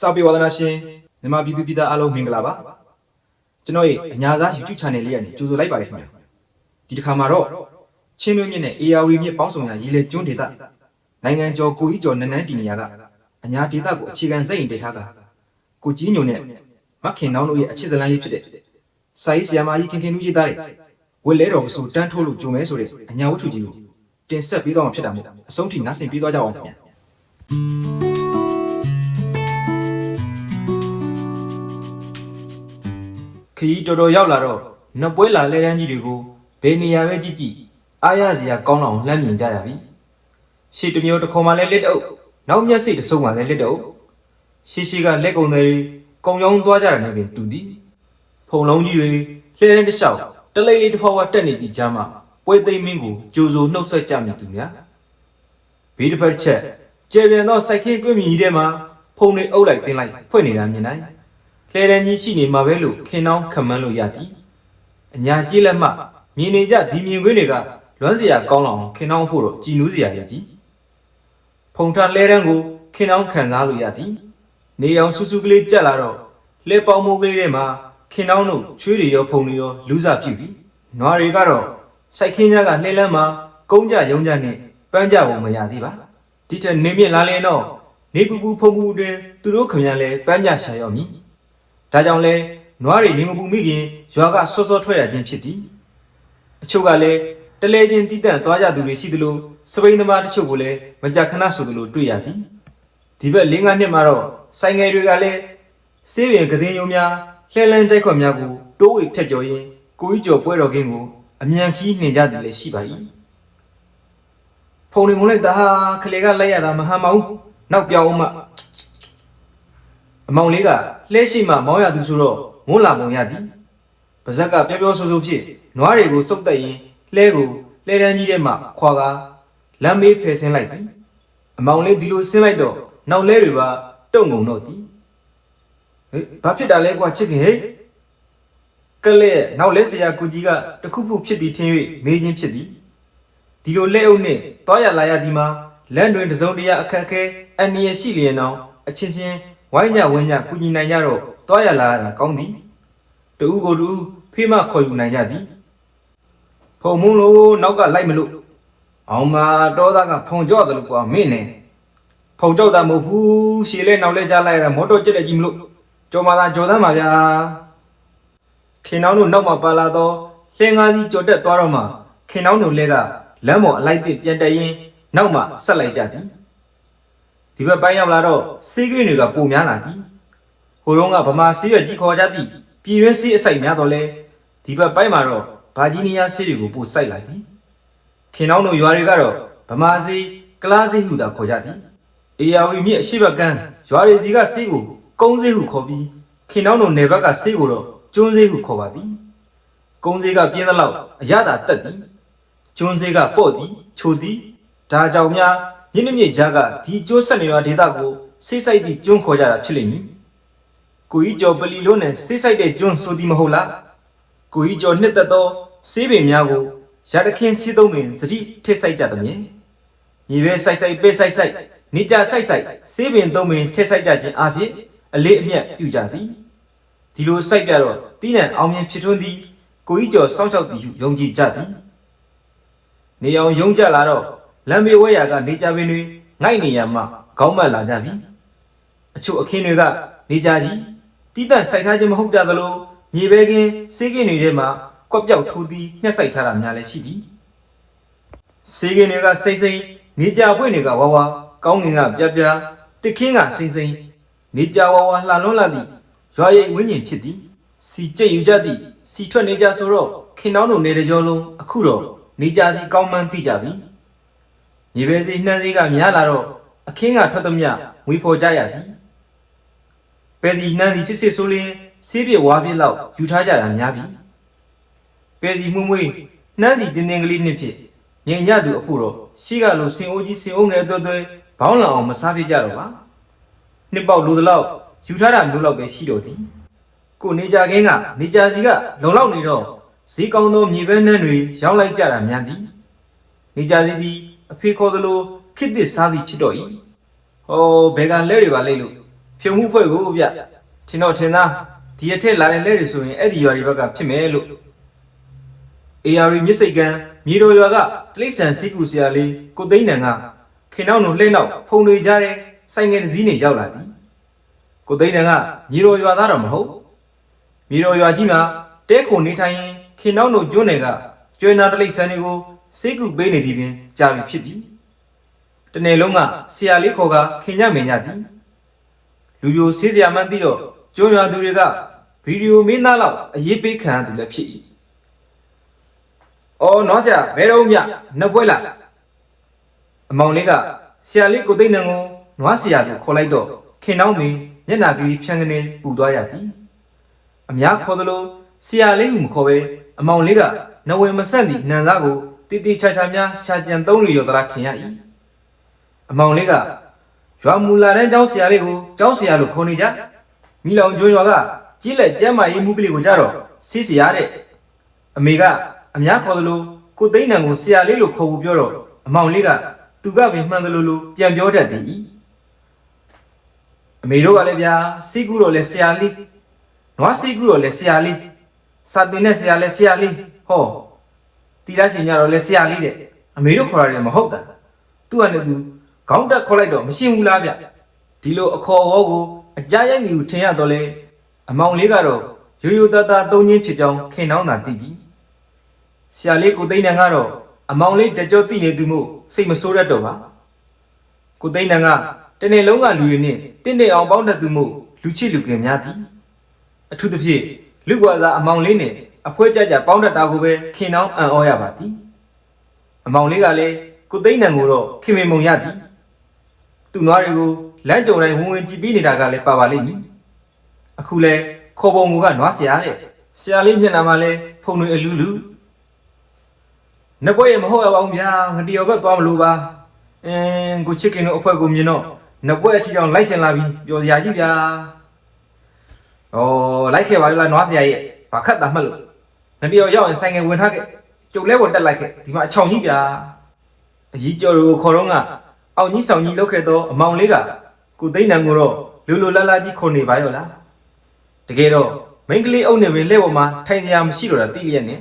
စာပေဝါဒနာရှင်မြန်မာပြည်သူပြည်သားအားလုံးမင်္ဂလာပါကျွန်တော်ရဲ့အညာသား YouTube channel လေးကနေကြိုဆိုလိုက်ပါတယ်ခင်ဗျာဒီတစ်ခါမှာတော့ချင်းလွင်းမြင့်နဲ့ ARV မြင့်ပေါင်းစုံရာရေလေကျွန်းဒေသနိုင်ငံကျော်ကိုကြီးကျော်နန်းနန်းတီနေရာကအညာဒေသကိုအခြေခံစိတ်ရင်တည်ထားကကိုကြီးညုံနဲ့မခင်နောင်းတို့ရဲ့အချစ်စလန်းလေးဖြစ်တဲ့စာရေးဆရာမကြီးခင်ခင်လူကြီးသားတဲ့ဝက်လဲတော်မဆိုတန်းထိုးလို့ဂျုံမဲဆိုတဲ့အညာဝတ္ထုကြီးကိုတင်ဆက်ပေးတော့မှာဖြစ်တာမို့အဆုံးထိနားဆင်ပေးသွားကြအောင်ခင်ဗျာ ခရီးတော်တော်ရောက်လာတော့နပွဲလာလဲတန်းကြီးတွေကိုဘယ်နေရာပဲကြည့်ကြည့်အားရစရာကောင်းအောင်လှမ်းမြင်ကြရပြီရှေ့တစ်မျိုးတစ်ခုံမှလည်းလက်တအုပ်နောက်မျက်စိတစ်စုံမှလည်းလက်တအုပ်ရှေ့ရှေ့ကလက်ကုံတွေကုံရောင်းသွားကြတာနဲ့ပင်တူသည်ဖုံလုံးကြီးတွေလှဲတဲ့တစ်လျှောက်တလိမ့်လေးတစ်ဖွာဖွာတက်နေသည့်ကြားမှာပွဲသိမ်းမင်းကိုကြိုးစိုးနှုတ်ဆက်ကြမြည်သူများဘေးတစ်ဖက်တစ်ချက်ကျဲပြန်သောစိုက်ခင်းကွင်းမြည်ကြီးထဲမှာဖုံတွေအုပ်လိုက်တင်းလိုက်ဖွင့်နေတာမြင်နိုင် လှဲတန်းကြီးရှိနေမှာပဲလို့ခင်နှောင်းခံမှန်းလို့ရသည်အညာကြီးလက်မှမြင်နေကြဒီမြင်ကွင်းတွေကလွမ်းစရာကောင်းလောက်အောင်ခင်နှောင်းဖို့တော့ကြည်နူးစရာရကြီးဖုန်ထားလှဲတန်းကိုခင်နှောင်းခံစားလို့ရသည်နေအောင်ဆူဆူကလေးကြက်လာတော့လှဲပေါင်းမိုးကလေးထဲမှာခင်နှောင်းတို့ချွေးတွေရောဖုန်တွေရောလူးစားပြုပြီးနွားတွေကတော့စိုက်ခင်းကြကလှဲလန်းမှာကုန်းကြယုံကြနဲ့ပန်းကြဖို့မရသေးပါဒီထက်နေမြင့်လာရင်တော့နေပူပူဖုံဖုံတွင်သူတို့ခမရန်လဲပန်းကြရှာရောက်မည် ဒါကြောင့်လဲနွားတွေနေမပူမိခင်ရွာကစောစောထွက်ရခြင်းဖြစ်သည်အချို့ကလည်းတလဲချင်းတီးတန့်သွားကြသူတွေရှိသလိုစပိန်သမားတချို့ကိုလည်းမကြခဏဆိုသလိုတွေ့ရသည်ဒီဘက်၄၅နှစ်မှာတော့ဆိုင်ငယ်တွေကလည်းစေးရင်ကတဲ့ယုံများလှဲလန်းကြိုက်ခွက်များကိုတိုးဝေဖြတ်ကျော်ရင်းကိုကြီးကျော်ပွဲတော်ကင်းကိုအမြန်ခီးနှင်ကြသည်လည်းရှိပါ၏ဖုန်နေမလိုက်တာဟာခလေကလိုက်ရတာမဟန်ပါဘူးနောက်ပြောင်းအောင်မှ အမောင်လေးကလှဲရှိမှမောင်းရသူဆိုတော့ငုံးလာပုံရသည်ပါဇက်ကပြောပြောဆိုဆိုဖြစ်နွားတွေကိုစုပ်တက်ရင်လှဲကိုလှဲတန်းကြီးထဲမှခွာကာလမ်းမေးဖယ်ဆင်းလိုက်သည်အမောင်လေးဒီလိုဆင်းလိုက်တော့နောက်လဲတွေပါတုံငုံတော့သည်ဟေးဘာဖြစ်တာလဲကွာချစ်ခင်ဟေးကလဲနောက်လဲဆရာကူကြီးကတခုခုဖြစ်သည်ထင်၍မေးခြင်းဖြစ်သည်ဒီလိုလက်အုပ်နှင့်တွားရလာရသည်မှာလမ်းတွင်တစုံတရာအခက်အခဲအန္တရာယ်ရှိလျင်တော့အချင်းချင်း ဝိုင်းညဝင်းညကုညီနိုင်ကြတော့တွားရလာရတာကောင်းသည်တူကိုတူဖေးမခေါ်ယူနိုင်ကြသည်ဖုံမုံလို့နောက်ကလိုက်မလို့အောင်မတော်သားကဖုံကြော့တယ်လို့ကွာမင်းနဲ့ဖုံကြော့တာမဟုတ်ဘူးရှည်လဲနောက်လဲကြားလိုက်ရတာမော်တော်ကြက်တဲ့ကြီးမလို့ကြော်မာသာကြော်သမ်းပါဗျာခင်နောင်းတို့နောက်မှာပါလာတော့လှင်ငါးစီကြော်တက်သွားတော့မှခင်နောင်းတို့လဲကလမ်းပေါ်အလိုက်တစ်ပြန်တက်ရင်နောက်မှဆက်လိုက်ကြသည် ဒီဘက်ပိုင်းရောက်လာတော့စေးကင်းတွေကပုံများလာသည်ဟိုတုန်းကဗမာစေးရွက်ကြီးခေါ်ကြသည်ပြည်ရွဲစေးအစိုက်များတော့လဲဒီဘက်ပိုင်းမှာတော့ဗာဂျီးနီးယားစေးတွေကိုပို့စိုက်လာသည်ခင်နောင်းတို့ရွာတွေကတော့ဗမာစေးကလားစေးဟုသာခေါ်ကြသည်အေယာဝီမြစ်အရှိဘက်ကန်းရွာတွေစီကစေးကိုကုန်းစေးဟုခေါ်ပြီးခင်နောင်းတို့နယ်ဘက်ကစေးကိုတော့ကျွန်းစေးဟုခေါ်ပါသည်ကုန်းစေးကပြင်းသလောက်အရသာတက်သည်ကျွန်းစေးကပေါ့သည်ချိုသည်ဒါကြောင့်များ မြင့်မြင့်ကြားကဒီကျွန်းဆက်နေရဒေတာကိုစိတ်ဆိုင်သည့်ကျွန်းခေါ်ကြတာဖြစ်လိမ့်မည်။ကိုကြီးကျော်ပလီလုံးနဲ့စိတ်ဆိုင်တဲ့ကျွန်းဆိုသည်မဟုတ်လား။ကိုကြီးကျော်နှစ်သက်သောစေးပင်များကိုရတခင်စီးသုံးပင်စတိထစ်ဆိုင်ကြသည်မြင်။မြေပဲဆိုင်ဆိုင်ပဲဆိုင်ဆိုင်နေကြဆိုင်ဆိုင်စေးပင်သုံးပင်ထစ်ဆိုင်ကြခြင်းအပြင်အလေးအမြတ်ပြုကြသည်။ဒီလိုစိုက်ကြတော့တီးနံအောင်မြင်ဖြစ်ထွန်းသည်ကိုကြီးကျော်စောင့်ရှောက်သည်ဟုယုံကြည်ကြသည်။နေအောင်ယုံကြလာတော့ လမ်းမေဝဲရာကနေကြပင်တွေငိုက်နေရမှခေါင်းမက်လာကြပြီအချို့အခင်းတွေကနေကြကြီးတီးတန့်စိုက်ထားခြင်းမဟုတ်ကြသလိုမြေပဲကင်းစေးကင်းတွေထဲမှာကွက်ပြောက်ထိုးသည်ညှက်စိုက်ထားတာများလည်းရှိသည်စေးကင်းတွေကစိမ့်စိမ့်နေကြပွင့်တွေကဝါဝါကောင်းငင်ကပြပြတစ်ခင်းကစိမ့်စိမ့်နေကြဝါဝါလှလွန်းလာသည်ရွာရိပ်ဝင်းကျင်ဖြစ်သည်စီကြိတ်ယူကြသည်စီထွက်နေကြဆိုတော့ခင်တောင်းတို့နေတဲ့ကြောလုံးအခုတော့နေကြစီကောင်းမှန်းသိကြပြီ ရေပဲစီနှမ်းစီကများလာတော့အခင်းကထွက်သမျှငွေဖော်ကြရသည်ပဲဒီနှမ်းစီစစ်စစ်ဆိုးလင်းဆေးပြဝါပြလောက်ယူထားကြတာများပြီပဲဒီမွမွေးနှမ်းစီတင်းတင်းကလေးနှစ်ဖြစ်ငင်ညသူအဖို့တော့ရှိကလိုစင်အိုးကြီးစင်အိုးငယ်အသွဲသွဲဘောင်းလောင်အောင်မစားပြကြတော့ပါနှစ်ပေါက်လိုသလောက်ယူထားတာမျိုးလောက်ပဲရှိတော့သည်ကိုနေကြခင်းကနေကြစီကလုံလောက်နေတော့ဈေးကောင်းသောမြေပဲနှမ်းတွေရောင်းလိုက်ကြတာများသည်နေကြစီသည် အဖေခေါ်သလိုခစ်တစ်စားစီဖြစ်တော့၏ဟောဘယ်ကလဲတွေပါလိမ့်လို့ ဖြုံမှုဖွဲ့ကိုဗျထင်တော့ထင်သားဒီအထက်လာတဲ့လက်တွေဆိုရင်အဲ့ဒီရွာတွေဘက်ကဖြစ်မယ်လို့ AR မြစ်စိတ်ကံမြေတော်ရွာကတိလိษံစီကူဆရာလေးကိုသိန်းနံကခင်နောက်ਨੂੰလှည့်နောက်ဖုံတွေကြတဲ့ဆိုင်ငယ်တစ်စီးနဲ့ရောက်လာသည်ကိုသိန်းနံကမြေတော်ရွာသားတော့မဟုတ်မြေတော်ရွာကြီးမှာတဲခုနေထိုင်ရင်ခင်နောက်ਨੂੰကျွန်းတွေကကျွဲနာတိလိษံတွေကို စိတ်ကူပေးနေသည်ပင်ကြာပြီဖြစ်သည်တနေ့လုံးကဆရာလေးခေါ်ကခင်ညမင်ညသည်လူပြိုဆေးစရာမှန်းသိတော့ကျွန်းရွာသူတွေကဗီဒီယိုမင်းသားလောက်အရေးပေးခံရသူလည်းဖြစ်၏အော်နော်ဆရာဘယ်တော့မှနှစ်ပွဲလားအမောင်လေးကဆရာလေးကိုသိန်းနံကိုနွားဆရာကိုခေါ်လိုက်တော့ခင်နှောင်းမင်းမျက်နာကလေးဖြန်းကနေပူသွားရသည်အများခေါ်သလိုဆရာလေးကမခေါ်ပဲအမောင်လေးကနဝေမဆက်သည့်နန်သားကို တီတီချာချာများရှာကြံသုံးလျော်သလားထင်ရ၏အမောင်လေးကရွာမူလာတဲ့ကျောင်းဆရာလေးကိုကျောင်းဆရာလို့ခေါ်နေကြမိလောင်ကျွန်းရွာကကြီးလက်ကျမ်းမာရေးမှုကလေးကိုကြတော့စီးစရာတဲ့အမေကအများခေါ်သလိုကိုသိန်းနံကိုဆရာလေးလို့ခေါ်ဖို့ပြောတော့အမောင်လေးကသူကပင်မှန်တယ်လို့လို့ပြန်ပြောတတ်သည်အမေတို့ကလည်းဗျာစီကူတော့လဲဆရာလေးနွားစီကူတော့လဲဆရာလေးစာတင်တဲ့ဆရာလဲဆရာလေးဟော တီလာရှင်ကြတော့လဲဆရာလေးတဲ့အမေတို့ခေါ်ရတယ်မဟုတ်တာသူကလည်းသူခေါင်းတက်ခေါ်လိုက်တော့မရှင်းဘူးလားဗျဒီလိုအခေါ်ဝေါ်ကိုအကြရိုက်နေကိုထင်ရတော့လဲအမောင်လေးကတော့ရိုးရိုးသားသားသုံးချင်းဖြစ်ကြောင်းခင်နှောင်းတာသိသည်ဆရာလေးကိုသိန်းနံကတော့အမောင်လေးတကြောတိနေသူမို့စိတ်မဆိုးတတ်တော့ပါကိုသိန်းနံကတနေ့လုံးကလူရင်းနဲ့တင့်တဲ့အောင်ပေါင်းတတ်သူမို့လူချစ်လူကင်များသည်အထူးသဖြင့်လူကွာစားအမောင်လေးနဲ့ အဖွဲကြကြပေါင်းတတ်တာကိုပဲခင်နှောင်းအံ့ဩရပါသည်အမောင်လေးကလည်းကိုသိန်းနံကိုတော့ခင်မင်မုံရသည်သူ့နွားတွေကိုလမ်းကြုံတိုင်းဝင်ဝင်ကြည့်ပြီးနေတာကလည်းပါပါလိမ့်မည်အခုလဲခေါ်ပုံမူကနွားဆရာတဲ့ဆရာလေးမျက်နှာမှာလဲဖုန်တွေအလူလူနှစ်ပွဲရမဟုတ်ရပါဘူးဗျာငတရောဘက်သွားမလို့ပါအင်းကိုချစ်ခင်တို့အဖွဲ့ကိုမြင်တော့နှစ်ပွဲအထီအောင်လိုက်ရှင်လာပြီပျော်စရာကြီးဗျာဩလိုက်ခဲ့ပါလားနွားစရာရဲ့ဘာခတ်တာမှတ်လို့ နတိရောရောက်ရင်ဆိုင်ငယ်ဝင်ထားခဲ့ကျုပ်လဲပေါ်တက်လိုက်ခဲ့ဒီမှာအချောင်ကြီးဗျာအကြီးကျော်တို့ခေါ်တော့ကအောက်ကြီးဆောင်ကြီးလောက်ခဲ့တော့အမောင်လေးကကိုသိန်းနံကိုတော့လူလူလာလာကြီးခုန်နေပါရောလားတကယ်တော့မိန်းကလေးအုပ်နဲ့ပဲလက်ပေါ်မှာထိုင်စရာမရှိတော့တာသိလျက်နဲ့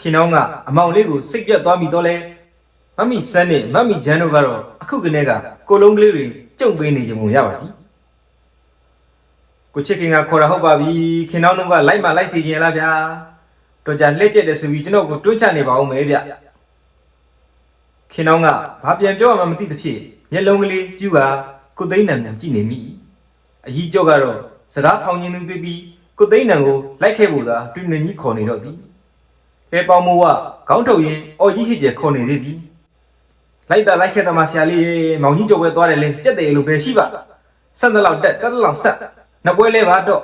ခင်နှောင်းကအမောင်လေးကိုစိတ်ပြတ်သွားပြီတော့လဲမမီစန်းနဲ့မမီဂျန်တို့ကတော့အခုကနေ့ကကိုလုံးကလေးတွေကြုံပေးနေကြပုံရပါသည်ကိုချစ်ခင်ကခေါ်တာဟုတ်ပါပြီခင်နှောင်းတို့ကလိုက်မှလိုက်စီခြင်းလားဗျာ တော်ကြာလက်ကျက်တယ်ဆိုပြီးကျွန်တော်ကိုတွန်းချနေပါအောင်မယ်ဗျခင်နှောင်းကဘာပြန်ပြောရမှမသိသဖြင့်မျက်လုံးကလေးပြူကကိုသိန်းနံမြန်ကြည့်နေမိအကြီးကျော်ကတော့စကားဖောင်ခြင်းသူတွေ့ပြီးကိုသိန်းနံကိုလိုက်ခဲ့ဖို့သာတွင်တွင်ကြီးခေါ်နေတော့သည်ပေပေါမိုးကခေါင်းထုတ်ရင်းအော်ကြီးဟစ်ကျဲခေါ်နေသေးသည်လိုက်တာလိုက်ခဲ့တမဆရာလေးမောင်ကြီးကျော်ပဲသွားတယ်လေကြက်တယ်လို့ပဲရှိပါဆက်တဲ့လောက်တက်တက်တဲ့လောက်ဆက်နှစ်ပွဲလဲပါတော့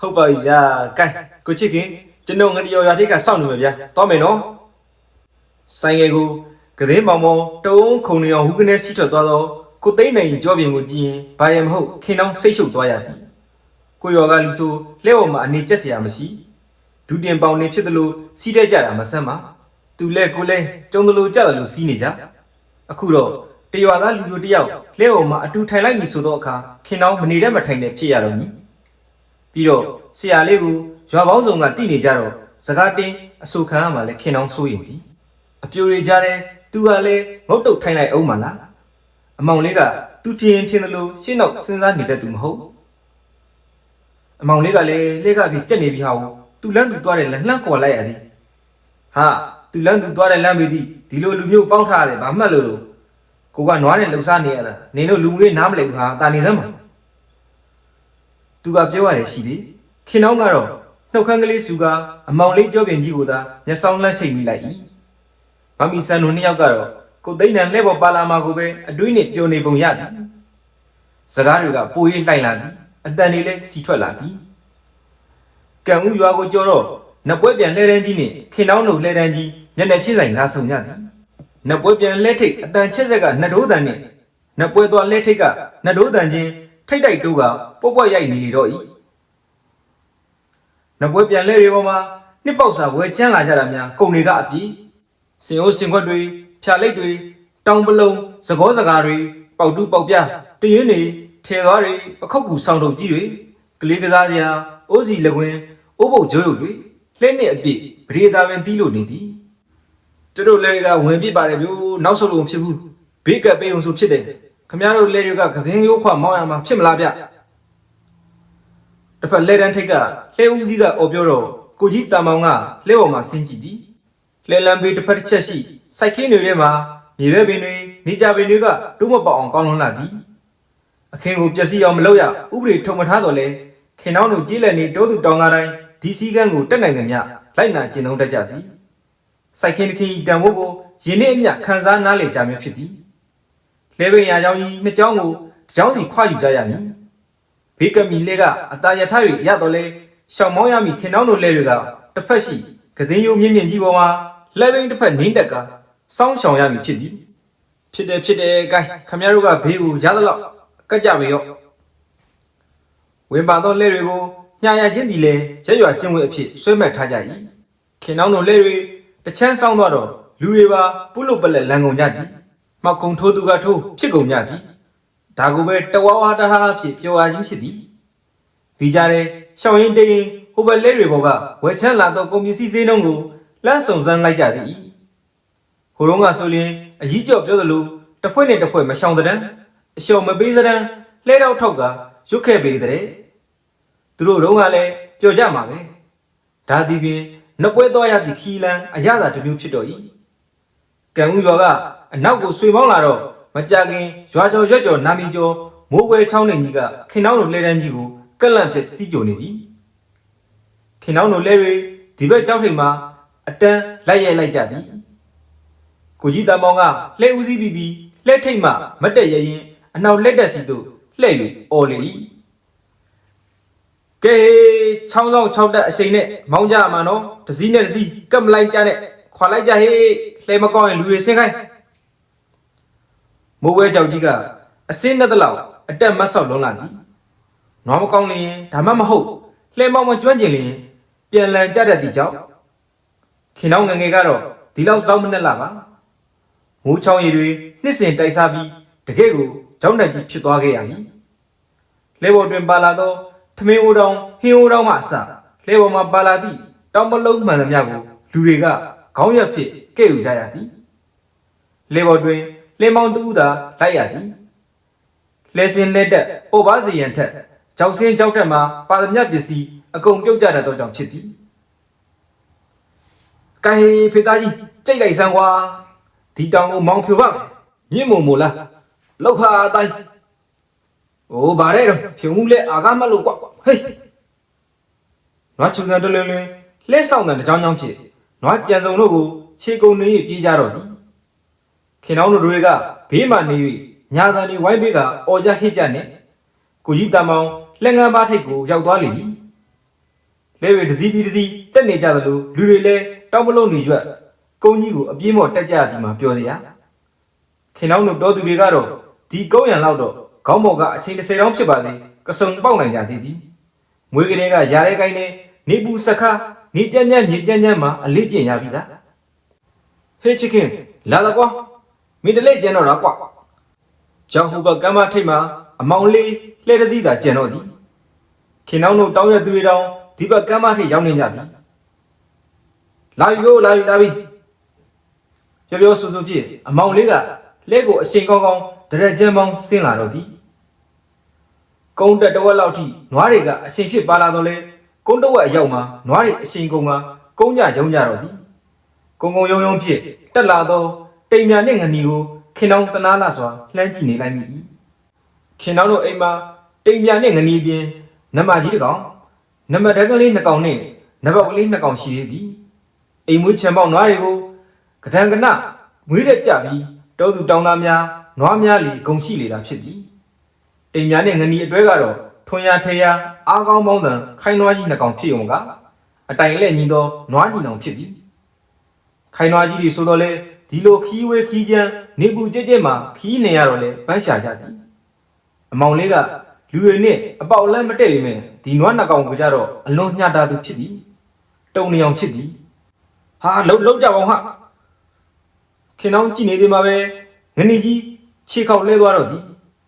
ဟုတ်ပါပြီဗျာကဲကိုချစ်ခင် ကျွန်တော်ငရီရော်ရွာထိပ်ကစောင့်နေမယ်ဗျာသွားမယ်နော်ဆိုင်ငယ်ကိုကတဲ့မောင်မောင်တုံးခုံနေအောင်ဟူကနေစီထွက်သွားတော့ကိုသိမ့်နိုင်ကြောပြင်ကိုကြည့်ရင်ဘာရမဟုတ်ခင်အောင်စိတ်ရှုပ်သွားရသည်ကိုရော်ကလူဆိုလဲဝမှာအနေကျက်เสียမရှိ ဒူတင်ပေါင်နေဖြစ်သလိုစီးတဲ့ကြတာမဆန်းပါသူလဲကိုလဲကျုံသလိုကြတယ်လို့စီးနေကြအခုတော့တရွာသားလူလူတယောက်လဲအောင်မှာအတူထိုင်လိုက်ပြီဆိုတော့အခါခင်တော်မနေတတ်မထိုင်တဲ့ဖြစ်ရတော့နီပြီးတော့ဆရာလေးကို ရွာပေါင်းစုံကတိနေကြတော့စကားတင်းအဆူခံရမှလဲခင်တော်စိုးရင်သည်အပြိုတွေကြတဲ့သူကလည်းငုတ်တုတ်ထိုင်လိုက်အောင်မလားအမောင်လေးကသူထင်ထင်သလိုရှင်းတော့စဉ်းစားနေတဲ့သူမဟုတ်အမောင်လေးကလည်းလက်ကပြီးကြက်နေပြီဟာကိုသူလမ်းသူသွားတယ်လက်လှမ်းခေါ်လိုက်ရသည်ဟာသူလမ်းသူသွားတယ်လမ်းပြီးသည်ဒီလိုလူမျိုးပေါင်းထားရတယ်ဘာမှတ်လို့လို့ကိုကနွားနဲ့လှုပ်ရှားနေရတာနင်တို့လူငွေနားမလည်ဘူးဟာတာနေစမ်းပါသူကပြောရတယ်ရှိသည်ခင်နှောင်းကတော့ နှုတ်ခမ်းကလေးစုကအမောင်လေးကြောပြင်ကြီးကိုသာမျက်စောင်းလန့်ချိတ်မိလိုက်၏မမီဆန်တို့နှစ်ယောက်ကတော့ကိုသိန်းနံလှဲ့ပေါ်ပါလာမှာကိုပဲအတွေးနဲ့ပျော်နေပုံရသည်စကားတွေကပိုရေးလှိုင်လာသည်အတန်တွေလည်းစီထွက်လာသည်ကံဦးရွာကိုကြော်တော့နပွဲပြန်လှဲတန်းကြီးနဲ့ခင်နှောင်းတို့လှဲတန်းကြီးမျက်နှာချစ်ဆိုင်လာဆုံကြသည်နပွဲပြန်လှဲထိတ်အတန်ချက်ဆက်ကနှစ်ဒိုးတန်နဲ့နပွဲသွားလှဲထိတ်ကနှစ်ဒိုးတန်ချင်းထိတ်တိုက်တိုးကပွက်ပွက်ရိုက်နေလေတော့ဤ နပွဲပြန်လှဲတွေပေါ်မှာနှစ်ပေါက်စာဝဲချမ်းလာကြတာများကုံတွေကအပြည့်စင်အိုးစင်ခွက်တွေဖြာလိတ်တွေတောင်ပလုံသကောစကားတွေပေါက်တူးပေါက်ပြတရင်းတွေထထေသွားတွေပခုတ်ကူဆောင်တုပ်ကြီးတွေကလေးကစားစရာအိုးစီလကွင်းအိုးပုတ်ကြိုးရုပ်တွေလှဲ့နဲ့အပြည့်ပရိသာပင်တီးလို့နေသည်ကျတို့လက်တွေကဝင်ပြစ်ပါတယ်ဗျို့နောက်ဆုံးလို့မဖြစ်ဘူးဘေးကပ်ပေးအောင်ဆိုဖြစ်တယ်ခမရတို့လက်တွေကကစင်းရိုးခွမောင်းရမှာဖြစ်မလားဗျ တစ်ဖက်လက်တန်းထိတ်ကလှဲဦးစီးကအော်ပြောတော့ကိုကြီးတာမောင်ကလှဲပေါ်မှာဆင်းကြည့်သည်လဲလံဘေးတစ်ဖက်တစ်ချက်ရှိစိုက်ခင်းတွေထဲမှာမြေပဲပင်တွေနေကြပင်တွေကတိုးမပေါအောင်ကောင်းလွန်လာသည်အခင်းကိုပျက်စီးအောင်မလုပ်ရဥပဒေထုံမထားတော့လဲခင်နှောင်းတို့ကြီးလက်နေတိုးသူတောင်းသားတိုင်းဒီစည်းကမ်းကိုတက်နိုင်တယ်မြလိုက်နာကျင့်သုံးတတ်ကြသည်စိုက်ခင်းတစ်ခင်းဤတန်ဖိုးကိုယင်းနှင့်အမျှခန်းစားနားလည်ကြမည်ဖြစ်သည်လဲပင်ရာကြောင့်ကြီးနှစ်ကြောင်းကိုတစ်ကြောင်းစီခွာယူကြရမည် ဘေးကမီလဲကအตาရထ၍ရတော့လဲရှောင်မောင်းရမည်ခင်နှောင်းတို့လဲတွေကတစ်ဖက်ရှိကစင်းယိုမြင့်မြင့်ကြီးပေါ်မှာလဲပင်တစ်ဖက်နင်းတက်ကစောင်းရှောင်ရမည်ဖြစ်သည်ဖြစ်တယ်ဖြစ်တယ်ဂိုင်းခမရတို့ကဘေးကိုရသလောက်ကတ်ကြပြီရော့ဝင်ပါသောလက်တွေကိုညာရချင်းသည်လည်းရက်ရွာကျင့်ဝတ်အဖြစ်ဆွဲမှတ်ထားကြ၏ခင်နှောင်းတို့လက်တွေတချမ်းဆောင်သွားတော့လူတွေပါပုလုပလက်လန်ကုန်ကြသည်မှောက်ကုံထိုးသူကထိုးဖြစ်ကုန်ကြသည် ဒါကိုပဲတဝါဝါတဟာအဖြစ်ပြောရခြင်းဖြစ်သည်ဒီကြတဲ့ရှောင်းရင်တိန်ဟိုဘက်လက်တွေဘောကဝယ်ချမ်းလာသောကုန်ပစ္စည်းစည်းနှုန်းကိုလမ်းဆောင်စမ်းလိုက်ကြသည်ဟိုတုန်းကဆိုရင်အကြီးကျော်ပြောသလိုတစ်ဖွဲ့နဲ့တစ်ဖွဲ့မရှောင်သတဲ့အရှော်မပေးစရန်လှဲတော့ထောက်ကရွတ်ခဲ့ပေတဲ့သူတို့တော့ကလည်းပြောကြမှာပဲဒါသည်ဖြင့်နှစ်ပွဲသွားရသည့်ခီလန်အရသာတစ်မျိုးဖြစ်တော့၏ကံဦးရွာကအနောက်ကိုဆွေပေါင်းလာတော့ မကြခင်ရွာကျော်ရွက်ကျော်နာမီကျော်မိုးဝဲချောင်းနေကြီးကခင်နှောင်းတို့လှဲတန်းကြီးကိုကက်လန့်ဖြစ်စီးကြုံနေပြီခင်နှောင်းတို့လဲတွေဒီဘက်ကြောက်ထိန်မှာအတန်းလိုက်ရိုက်လိုက်ကြသည်ကိုကြီးတမောင်ကလှဲဦးစီးပြီးပြီးလှဲထိတ်မှမတ်တက်ရရင်အနောက်လက်တက်စီသို့လှဲ့၍အော်လေ၏ကဲချောင်းဆောင်6တက်အချိန်နဲ့မောင်းကြမှာနော်တစည်းနဲ့တစည်းကပ်မလိုက်ကြနဲ့ခွာလိုက်ကြဟေးလှဲမကောင်းရင်လူတွေဆင်းခိုင်း မိုးဝဲကြောက်ကြီးကအစင်းနဲ့တလောက်အတက်မတ်ဆောက်လုံးလာသည်နွားမကောင်းလျင်ဒါမှမဟုတ်လှဲမောင်မကျွမ်းကျင်လျင်ပြန်လန်ကြတတ်သည့်ကြောင့်ခင်အောင်ငယ်ငယ်ကတော့ဒီလောက်စောင်းမနဲ့လာပါမိုးချောင်းရည်တွေနှစ်စဉ်တိုက်စားပြီးတကယ့်ကိုကြောက်နိုင်ကြီးဖြစ်သွားခဲ့ရမည်။လဲပေါ်တွင်ပါလာသောထမင်းအိုးတောင်ဟင်းအိုးတောင်မှအစလဲပေါ်မှာပါလာသည့်တောင်ပလုံးမှန်သမျှကိုလူတွေကခေါင်းရက်ဖြစ်ကဲ့ယူကြရသည်။လဲပေါ်တွင် လင်းမောင်တူသာလိုက်ရသည်။လဲစင်လက်တက်ပေါ်ပါစီရန်ထက်ကြောက်စင်းကြောက်တက်မှာပါသမျှပစ္စည်းအကုန်ပြုတ်ကြတတ်သောကြောင့်ဖြစ်သည်။ကဲဖေသားကြီးကြိတ်လိုက်စမ်းကွာဒီတောင်ကိုမောင်ဖြူပါမယ်မြင့်မုံမို့လားလောက်ဟာအတိုင်းအိုးဗါရဲတော့ဖြူမှုလဲအာကမလို့ကွာဟေးနွားချုံစံတလွင်လွင်လှဲဆောင်တဲ့ကြောင်းကြောင်းဖြစ်နွားကြံစုံတို့ကိုခြေကုံနေ၍ပြေးကြတော့သည် ခင်အောင်တို့တွေကဘေးမှနေ၍ညာတန်ဒီဝိုင်းဘေးကအော်ကြဟစ်ကြနဲ့ကိုကြီးတမောင်လက်ငန်းပါထိတ်ကိုရောက်သွားလိမ့်မည်လဲရတစည်းပြီးတစည်းတက်နေကြသလိုလူတွေလည်းတောင်းမလုံးနေရွက်ကုန်းကြီးကိုအပြင်းမော်တက်ကြသည်မှာပြောစရာခင်အောင်တို့တော်သူတွေကတော့ဒီကုန်းရံလောက်တော့ခေါင်းပေါ်ကအချိန်30တောင်းဖြစ်ပါသေးကစုံပေါက်နိုင်ကြသေးသည်မွေးကလေးကရာရဲကိုင်းနဲ့နေပူစခါနေကြမ်းကြမ်းမြေကြမ်းကြမ်းမှာအလေးကျင့်ရပြီသားဟေးချစ်ခင်လာတော့ကွာ မင်းတလေးကျန်တော့တော့ကွာကြောင်ဟိုဘကမ်းမထိတ်မှာအမောင်လေးလှဲတစည်းသာကျန်တော့သည်ခင်အောင်တို့တောင်းရသူတွေတောင်းဒီဘကမ်းမထိတ်ရောက်နေကြပြီလာပြီကိုလာပြီလာပြီပြောပြောဆူဆူဖြစ်အမောင်လေးကလက်ကိုအရှင်ကောင်းကောင်းဒရက်ကြမ်းပေါင်းဆင်းလာတော့သည်ကုန်းတက်တဝက်လောက်ထိနွားတွေကအရှင်ဖြစ်ပါလာတော့လဲကုန်းတဝက်အရောက်မှာနွားတွေအရှင်ကုန်းကကုန်းကြရုံကြတော့သည်ကုန်းကုန်းယုံယုံဖြစ်တက်လာတော့ တိမ်မြနဲ့ငနီကိုခင်တောင်တနာလာစွာလှမ်းကြည့်နေလိုက်မိ၏ခင်တောင်တို့အိမ်မှာတိမ်မြနဲ့ငနီပြင်နမကြီးတစ်ကောင်နမတက်ကလေးနှစ်ကောင်နဲ့နဘက်ကလေးနှစ်ကောင်ရှိသေးသည်အိမ်မွေးချံပေါက်နွားတွေကိုကဒံကနမွေးတဲ့ကြပြီးတောသူတောင်းသားများနွားများလီဂုံရှိလေတာဖြစ်သည်တိမ်များနဲ့ငနီအတွဲကတော့ထွန်ရထေရအားကောင်းပေါင်းတန်ခိုင်နွားကြီးနှစ်ကောင်ဖြစ်ုံကအတိုင်လက်ညီသောနွားညီနောင်ဖြစ်သည်ခိုင်နွားကြီးတွေဆိုတော့လေ ဒီလိုခီးဝဲခီးချမ်းနေပူကြဲကြဲမှာခီးနေရတော့လေပန်းရှာကြသည်အမောင်လေးကလူတွေနဲ့အပေါက်လမ်းမတည့်ပေမဲ့ဒီနွားနှစ်ကောင်ကကြတော့အလွန်ညှတာသူဖြစ်သည်တုံနေအောင်ဖြစ်သည်ဟာလုံးလုံးကြပါအောင်ဟာခင်အောင်ကြည့်နေသေးမှာပဲငနီကြီးခြေခေါက်လဲသွားတော့သည်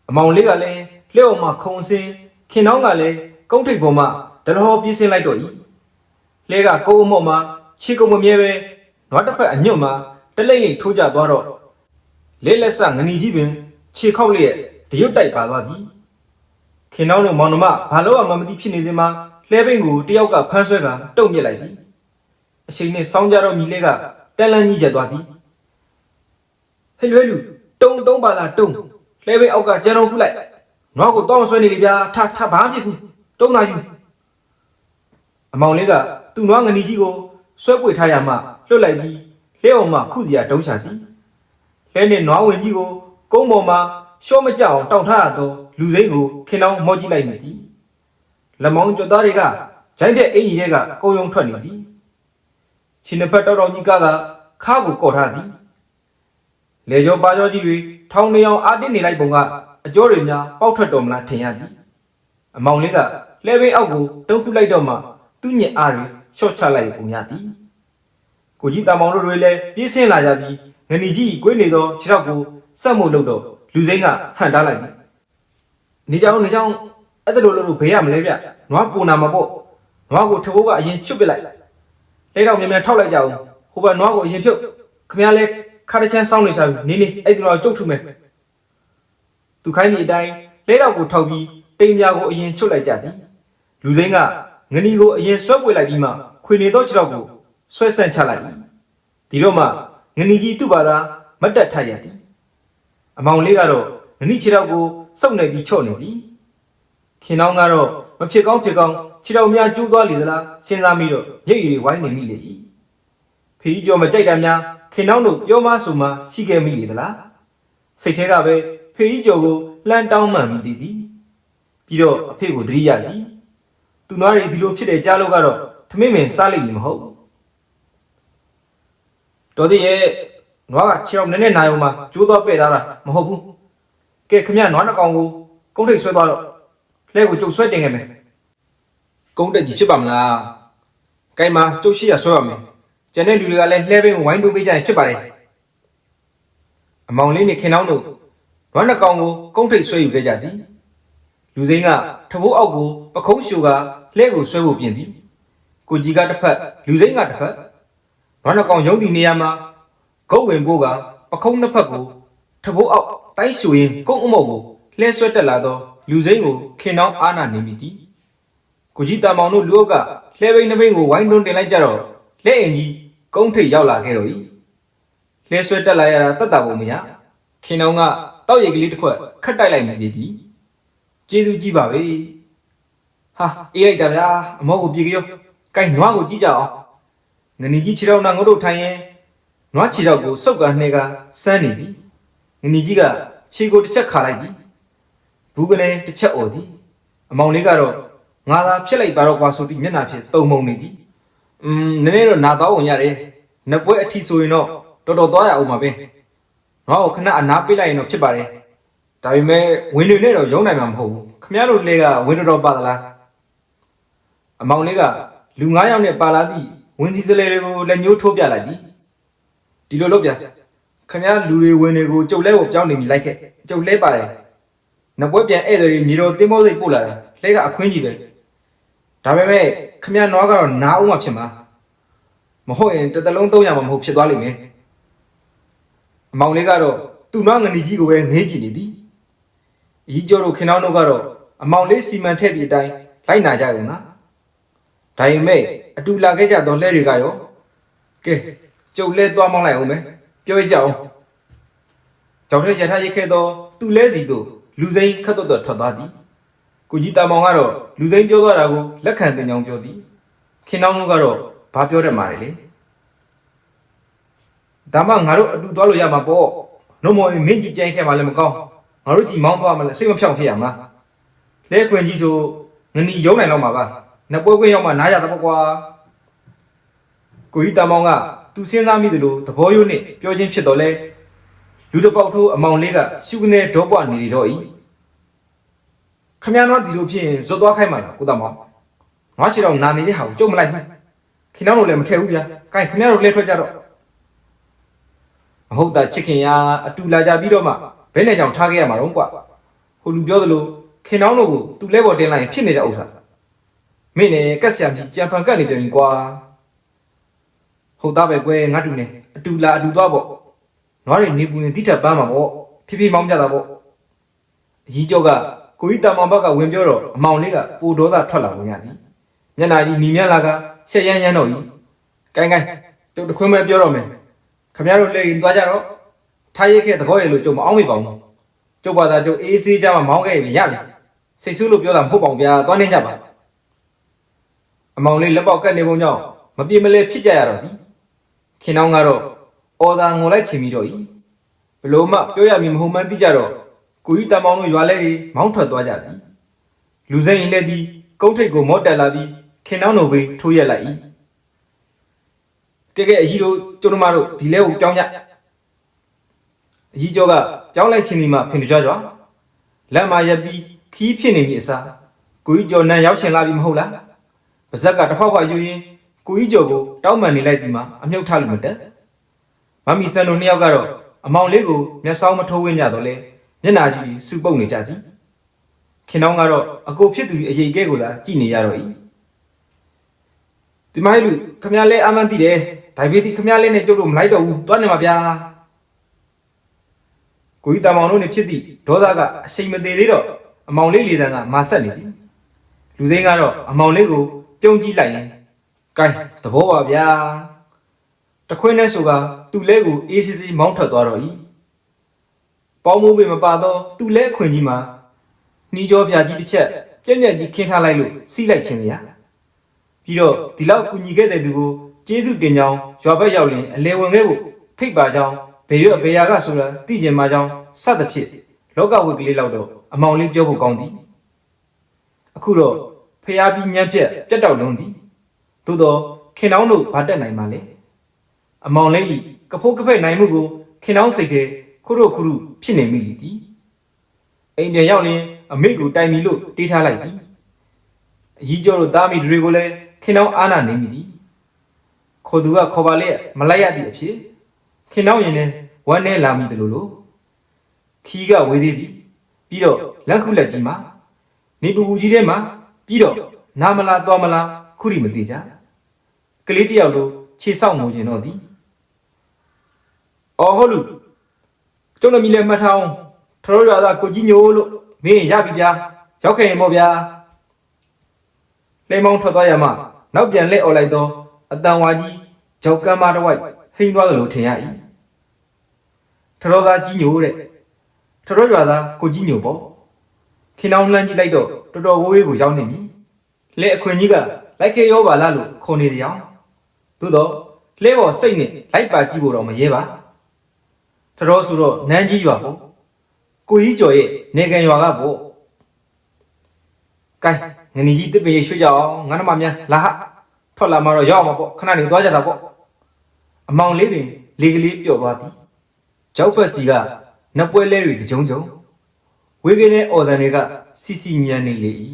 အမောင်လေးကလည်းလျှော့မှခုံစင်းခင်နှောင်းကလည်းကုန်းထိပ်ပေါ်မှဒလဟောပြေးစင်းလိုက်တော့၏လဲကကုန်းအမော့မှာခြေကုံမမြဲပဲနွားတစ်ဖက်အညွတ်မှာ တလိမ့်လိမ့်ထိုးကြသွားတော့လဲလက်ဆငနီကြီးပင်ခြေခောက်လျက်တရွတ်တိုက်ပါသွားသည်ခင်နှောင်းတို့မောင်နှမဘာလို့မှမသိဖြစ်နေစင်မှာလှဲပိန်ကိုတယောက်ကဖမ်းဆွဲကတုံ့မြစ်လိုက်သည်အချိန်နဲ့စောင်းကြတော့မြည်လဲကတန်လန်းကြီးရက်သွားသည်ဟဲ့လွဲလူတုံတုံးပါလားတုံးလဲပဲအောက်ကကျန်တော်ခုလိုက်နွားကိုတောင်းဆွဲနေလေဗျာထထဘာမှဖြစ်ဘူးတုံးသာယူအမောင်လေးကသူ့နွားငနီကြီးကိုဆွဲပွေထားရမှလွတ်လိုက်ပြီး လဲအောင်မှခုစီရတုံးချသည်လဲနဲ့နွားဝင်ကြီးကိုကုန်းပေါ်မှာရှော့မကြအောင်တောင့်ထားရသောလူစိမ့်ကိုခင်အောင်မော့ကြည့်လိုက်မိသည်လက်မောင်းကြွသားတွေကဂျိုင်းတဲ့အင်ကြီးတွေကကုံယုံထွက်နေသည်ချင်းနှစ်ဖက်တောက်တောင်ကြီးကကခါကိုကော့ထားသည်လေကျော်ပါကျော်ကြီးတွေထောင်နေအောင်အာတင်းနေလိုက်ပုံကအကျော်တွေများပေါက်ထွက်တော်မလားထင်ရသည်အမောင်လေးကလှဲဘိန်းအောက်ကိုတုံးခုလိုက်တော့မှသူ့ညက်အားတွေရှော့ချလိုက်ပုံရသည် ကိုကြီးတာမောင်တို့တွေလည်းပြေးဆင်းလာကြပြီးငနီကြီးကွေးနေသောခြေထောက်ကိုစက်မှုလုပ်တော့လူစိမ့်ကဟန်တားလိုက်သည်နေကြောင်နေကြောင်အဲ့ဒါလိုလို့လို့ဘေးရမလဲဗျနွားပူနာမှာပေါ့နွားကိုထဘိုးကအရင်ချွတ်ပစ်လိုက်လဲတော့မြန်မြန်ထောက်လိုက်ကြအောင်ဟိုဘနွားကိုအရင်ဖြုတ်ခမရလဲခါတစ်ချမ်းစောင်းနေစားပြီနေနေအဲ့ဒီတော့ကြုတ်ထုမယ်သူခိုင်းသည့်အတိုင်းလဲတော့ကိုထောက်ပြီးတိမ်ပြာကိုအရင်ချွတ်လိုက်ကြသည်လူစိမ့်ကငနီကိုအရင်ဆွဲပွေလိုက်ပြီးမှခွေနေသောခြေထောက်ကို ဆွဲဆန့်ချလိုက်၏ဒီတော့မှငနီကြီးသူ့ဘာသာမတ်တက်ထရသည်အမောင်လေးကတော့ငနီခြေထောက်ကိုစုပ်နေပြီးချော့နေသည်ခင်နောင်းကတော့မဖြစ်ကောင်းဖြစ်ကောင်းခြေထောက်များကျိုးသွားလေသလားစဉ်းစားပြီးတော့မျက်ရည်တွေဝိုင်းနေမိလေ၏ဖီးကျော်မကြိုက်တာများခင်နောင်းတို့ပြောမဆိုမှရှိခဲ့မိလေသလားစိတ်ထဲကပဲဖေးကြီးကျော်ကိုလှမ်းတောင်းမှန်မိသည်သည်ပြီးတော့အဖေကိုသတိရသည်သူနွားတွေဒီလိုဖြစ်တဲ့ကြားလို့ကတော့ထမင်းမင်စားလိမ့်မည်မဟုတ် တော်သေးရဲ့နွားကခြေတော်နည်းနည်းနိုင်အောင်မှကျိုးတော့ပဲ့ထားတာမဟုတ်ဘူးကဲခမရနွားနှကောင်ကိုကုန်းထိပ်ဆွဲသွားတော့လဲကိုကျုပ်ဆွဲတင်ခဲ့မယ်ကုန်းတက်ကြီးဖြစ်ပါမလားကိုင်မှာကျုပ်ရှိရဆွဲပါမယ်ကျန်တဲ့လူတွေကလည်းလှဲပင်းကိုဝိုင်းတိုးပေးကြရင်ဖြစ်ပါတယ်အမောင်လေးနဲ့ခင်နှောင်းတို့နွားနှကောင်ကိုကုန်းထိပ်ဆွဲယူခဲ့ကြသည်လူစိမ်းကထဘိုးအောက်ကိုပခုံးရှူကလှဲကိုဆွဲဖို့ပြင်သည်ကိုကြီးကတစ်ဖက်လူစိမ်းကတစ်ဖက် နွားနှကောင်ရုံးတည်နေရာမှာဂုတ်ဝင်ဖို့ကပခုံးနှစ်ဖက်ကိုထဘိုးအောက်တိုင်းရှူရင်ကုန်းအမောက်ကိုလှဲဆွဲတက်လာသောလူစိမ်းကိုခင်နှောင်းအားနာနေမိသည်ကိုကြီးတမောင်တို့လူအုပ်ကလှဲဘိန်းနှဘိန်းကိုဝိုင်းတွန်းတင်လိုက်ကြတော့လက်အင်ကြီးကုန်းထိပ်ရောက်လာခဲ့တော့၏လှဲဆွဲတက်လာရတာတတ်တာပုံမရခင်နှောင်းကတောက်ရိတ်ကလေးတစ်ခွက်ခတ်တိုက်လိုက်နေသည်သည်ကျေးဇူးကြီးပါပဲဟာအေးလိုက်တာဗျာအမောကိုပြေကြောကိုင်နွားကိုကြည့်ကြအောင် ငနီကြီးခြေထောက်နာငုတ်တို့ထိုင်ရင်နွားခြေထောက်ကိုစုပ်ကနှဲကစမ်းနေသည်ငနီကြီးကခြေကိုတစ်ချက်ခါလိုက်သည်ဘူးကနေတစ်ချက်អော်သည်အမောင်လေးကတော့ငါသာဖြစ်လိုက်ပါတော့ကွာဆိုသည့်မျက်နှာဖြင့်တုံမုံနေသည်อืมနည်းနည်းတော့နာတော့ဝင်ရတယ်နပွဲအထီဆိုရင်တော့တော်တော်သွားရအောင်ပါပဲငါ့ကိုခဏအနားပေးလိုက်ရင်တော့ဖြစ်ပါတယ်ဒါပေမဲ့ဝင်တွေနဲ့တော့ရုံးနိုင်မှာမဟုတ်ဘူးခမရတို့လေကဝင်တော်တော်ပါသလားအမောင်လေးကလူ9ယောက်နဲ့ပါလာသည့် ဝင်စီစလဲတွေကိုလက်ညှိုးထိုးပြလိုက်သည်ဒီလိုလုပ်ပြခမရလူတွေဝင်တွေကိုကြုတ်လဲကိုပြောင်းနေပြီလိုက်ခဲ့ကြုတ်လဲပါတယ်နပွဲပြန်ဧည့်သည်တွေမြေတော်တင်းမောစိတ်ပို့လာတာလဲကအခွင့်ကြီးပဲဒါပေမဲ့ခမရနွားကတော့နားအောင်မှဖြစ်မှာမဟုတ်ရင်တစ်သလုံးသုံးရမှာမဟုတ်ဖြစ်သွားလိမ့်မယ်အမောင်လေးကတော့သူ့နွားငနီကြီးကိုပဲငေးကြည့်နေသည်အကြီးကျော်တို့ခင်တော်တို့ကတော့အမောင်လေးစီမံထည့်သည့်အတိုင်းလိုက်နာကြကုန်လားဒါပေမဲ့ အတူလာခဲ့ကြသောလဲတွေကရောကဲကျုပ်လဲသွားမောင်းလိုက်အောင်မယ်ပြောရကြအောင်ကြောင်ထက်ရထားရိတ်ခဲ့သောသူ့လဲစီတို့လူစိမ်းခတ်တော့တော့ထွက်သွားသည်ကိုကြီးတာမောင်ကတော့လူစိမ်းပြောသွားတာကိုလက်ခံတင်ကြောင်းပြောသည်ခင်တော်တို့ကတော့ဘာပြောတတ်မှာလဲလေဒါမှငါတို့အတူသွားလို့ရမှာပေါ့နှုတ်မော်မင်းကြီးကြိုင်ခဲ့မှလည်းမကောင်းငါတို့ကြီးမောင်းသွားမှလည်းစိတ်မဖြောင့်ဖြစ်ရမှာလဲခွင်ကြီးဆိုငနီရုံးနိုင်တော့မှာပါ နှစ်ပွဲခွင့်ရောက်မှနားရတော့ကွာကိုကြီးတာမောင်ကသူစဉ်းစားမိသလိုသဘောရိုးနဲ့ပြောချင်းဖြစ်တော့လဲလူတစ်ပေါက်ထိုးအမောင်လေးကရှုကနေဒေါပွားနေနေတော့ဤခမရတော့ဒီလိုဖြစ်ရင်ဇွတ်သွားခိုင်းမှာလားကိုတာမောင်ငါချီတော့နာနေတဲ့ဟာကိုကြုံမလိုက်ဘူးခင်ဗျားတို့လည်းမထည့်ဘူးဗျာ။ကိုင်ခင်ဗျားတို့လဲထွက်ကြတော့မဟုတ်တာချစ်ခင်ရအတူလာကြပြီးတော့မှဘယ်နဲ့ကြောင့်ထားခဲ့ရမှာတော့ကွာ။ဟိုလူပြောသလိုခခင်နှောင်းတို့ကိုသူ့လဲပေါ်တင်လိုက်ရင်ဖြစ်နေတဲ့ဥစ္စာ မင်းနဲ့ကက်ဆရာကြီးကြံဖန်ကတ်နေပြန်ပြီကွာဟုတ်သားပဲကွယ်ငါတူနဲ့အတူလာအတူသွားပေါ့နွားတွေနေပူနေတိထပ်ပန်းမှာပေါ့ဖြည်းဖြည်းမောင်းကြတာပေါ့အကြီးကျော်ကကိုကြီးတမန်ဘက်ကဝင်ပြောတော့အမောင်လေးကပူဒေါသထွက်လာဝင်ရသည်မျက်နာကြီးနီမြန်းလာကရှက်ရမ်းရမ်းတော့ကြီးကိုင်းကိုင်းကျုပ်တခွင်းမဲ့ပြောတော့မယ်ခမရတို့လက်ရင်သွားကြတော့ထားရိတ်ခဲ့သကောရည်လို့ကျုံမအောင်မိပါဘူးကျုပ်ဘာသာကျုပ်အေးဆေးကြမှာမောင်းခဲ့ရင်ရပြီစိတ်ဆူးလို့ပြောတာမဟုတ်ပါဘူးဗျာသွားနေကြပါ အမောင်လေးလက်ပေါက်ကတ်နေပုံကြောင့်မပြေမလဲဖြစ်ကြရတော့သည်ခင်နှောင်းကတော့အော်သာငိုလိုက်ချင်ပြီးတော့ဤဘလို့မှပြောရမည်မဟုတ်မှန်းသိကြတော့ကိုကြီးတမောင်တို့ရွာလဲတွေမောင်းထွက်သွားကြသည်လူစိမ့်ရင်လည်းဒီကုန်းထိပ်ကိုမော့တက်လာပြီးခင်နှောင်းတို့ဘေးထိုးရက်လိုက်ဤကဲကဲအကြီးတို့ကျုံတို့မတို့ဒီလဲကိုကြောင်းကြအကြီးကျော်ကကြောင်းလိုက်ချင်းဒီမှဖင်ကြွကြွလက်မှာရက်ပြီးခီးဖြစ်နေပြီအစားကိုကြီးကျော်နန်းရောက်ချင်လာပြီမဟုတ်လား ပါဇက်ကတစ်ဖောက်ဖောက်ယူရင်းကိုကြီးကျော်ကိုတောင်းပန်နေလိုက်ဒီမှာအမြုပ်ထားလို့မတက်မမီဆန်တို့နှစ်ယောက်ကတော့အမောင်လေးကိုမျက်စောင်းမထိုးဝင်းကြတော့လဲမျက်နာကြီးစူပုတ်နေကြသည်ခင်နှောင်းကတော့အကိုဖြစ်သူအရေးကဲကိုသာကြည်နေရတော့ဤဒီမိုင်းလူခမရလဲအမှန်တည်တယ်ဒါပေမဲ့ခမရလဲနဲ့ကျုပ်တို့မလိုက်တော့ဘူးတွားနေမှာဗျာကိုကြီးတမောင်တို့နေဖြစ်သည့်ဒေါသကအချိန်မသေးသေးတော့အမောင်လေးလေတန်းကမာဆက်နေသည်လူစိမ်းကတော့အမောင်လေးကို ပြုံးကြည့်လိုက်ရင်ကဲသဘောပါဗျာတခွင်းနဲ့ဆိုကသူ့လဲကိုအေးစစ်စစ်မောင်းထွက်သွားတော့ဤပေါင်းမိုးပေမပါတော့သူ့လဲအခွင့်ကြီးမှာနှီးကြောဖြာကြီးတစ်ချက်ပြက်ပြက်ကြီးခင်းထားလိုက်လို့စီးလိုက်ခြင်းစရာပြီးတော့ဒီလောက်ကူညီခဲ့တဲ့သူကိုကျေးဇူးတင်ကြောင်းရွာဘက်ရောက်ရင်အလေဝင်ခဲ့ဖို့ဖိတ်ပါကြောင်းဘေရွတ်ဘေယာကဆိုတာသိကျင်မှာကြောင်းစသဖြင့်လောကဝိကလေးလောက်တော့အမောင်လေးပြောဖို့ကောင်းသည်အခုတော့ ဖျားပြီးညံ့ပြက်ပြတ်တောက်လုံးသည်သို့တော့ခင်တောင်းတို့ဗတ်တက်နိုင်ပါလေအမောင်လေးဤကဖိုးကဖက်နိုင်မှုကိုခင်တောင်းစိတ်ထဲခုတို့ခုတို့ဖြစ်နေမိလိသည်အိမ်ပြန်ရောက်ရင်အမေကိုတိုင်မီလို့တေးထားလိုက်သည်အကြီးကျော်တို့သားမိတွေကိုလည်းခင်တောင်းအားနာနေမိသည်ခေါ်သူကခေါ်ပါလေမလိုက်ရသည့်အဖြစ်ခင်တောင်းရင်လည်းဝမ်းနဲ့လာမိတယ်လို့လို့ခီးကဝေးသေးသည်ပြီးတော့လက်ခုလက်ကြီးမှာနေပူပူကြီးထဲမှာ ပြီးတော့နာမလားသွားမလားခုရိမသိကြကလေးတယောက်လိုခြေဆောက်ငိုကျင်တော့သည်အော်ဟုတ်လူကျုံနမီလည်းမှတ်ထားအောင်ထရောရွာသားကိုကြီးညိုလို့မင်းရပြီဗျာရောက်ခဲ့ရင်ပေါ့ဗျာလေမောင်းထွက်သွားရမှနောက်ပြန်လက်អော်လိုက်တော့အတန်ဝါကြီးကြောက်ကမ်းမတစ်ဝိုက်ဟိန်းသွားသလိုထင်ရ၏ထရောသားကြီးညိုတဲ့ထရောရွာသားကိုကြီးညိုပေါ့ ခင်အောင်လှမ်းကြည့်လိုက်တော့တော်တော်ဝေးဝေးကိုရောက်နေပြီလက်အခွင့်ကြီးကလိုက်ခဲရောပါလားလို့ခေါ်နေတယ်အောင်သို့တော့လဲပေါ်စိတ်နဲ့လိုက်ပါကြည့်ဖို့တော့မရဲပါထရောဆိုတော့နန်းကြီးရွာပေါ့ကိုကြီးကျော်ရဲ့နေကန်ရွာကပေါ့ကဲငနီကြီးတစ်ပေရွှေ့ကြအောင်ငါနမများလာဟထွက်လာမှတော့ရောက်မှာပေါ့ခဏနေသွားကြတာပေါ့အမောင်လေးပင်လေကလေးပျော့သွားသည်ကြောက်ဖက်စီကနပွဲလဲတွေတကြုံကြုံ ဝေကနေအော်ဒန်တွေကစီစီညံနေလေ၏